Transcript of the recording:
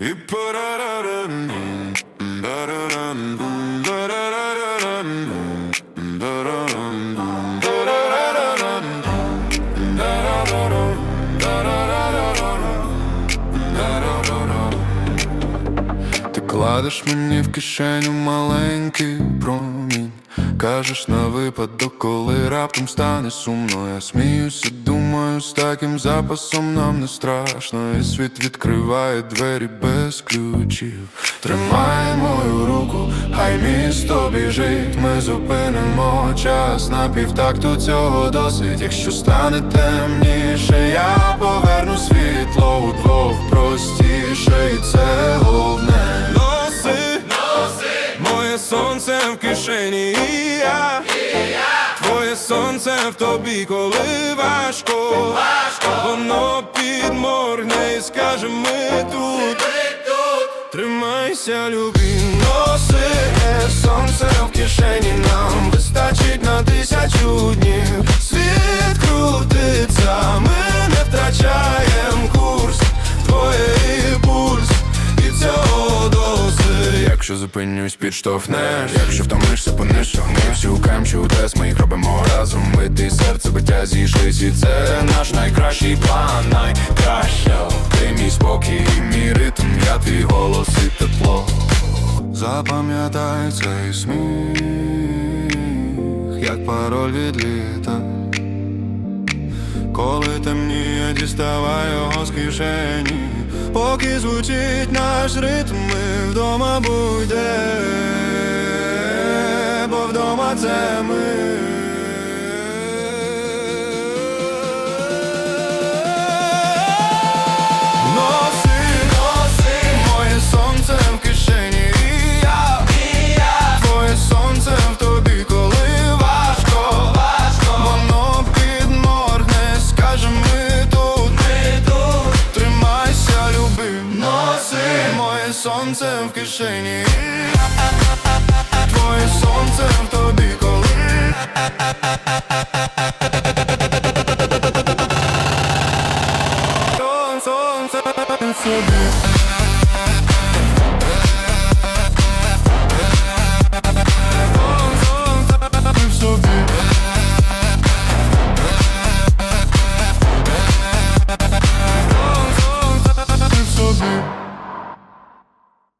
І парараран, дараран, дарараран, дараран, дарараран, дарараран, дарараран. Ти кладеш мені в кишеню маленький промінь Кажеш на випадок, коли раптом стане сумно Я сміюся, думаю, з таким запасом нам не страшно. І світ відкриває двері без ключів. Тримай мою руку, хай місто біжить. Ми зупинимо час на півтакту цього досить. Якщо стане темніше, я поверну світло удвох простіше, і це головне. Носи, моє сонце в кишені, і я, сонце в тобі, коли важко, воно підморгне і скаже, ми тут. Тримайся, любі, носи, сонце в кишені нам. Вистачить на тисячу Якщо зупинюсь, підштовхнеш Якщо втомишся, понишогнеш Шукаєм чудес, ми їх робимо разом. Бити серце, биття зійшлись І це наш найкращий план. Найкраще. Ти мій спокій, мій ритм Я твій голос і тепло. Запам'ятай цей сміх Як пароль від літа. Коли темніє, діставай його з кишені Поки звучить наш ритм, ми вдома буде, бо вдома це ми. сонце в кишені, твоє сонце в тобі коли. Сонце, сонце в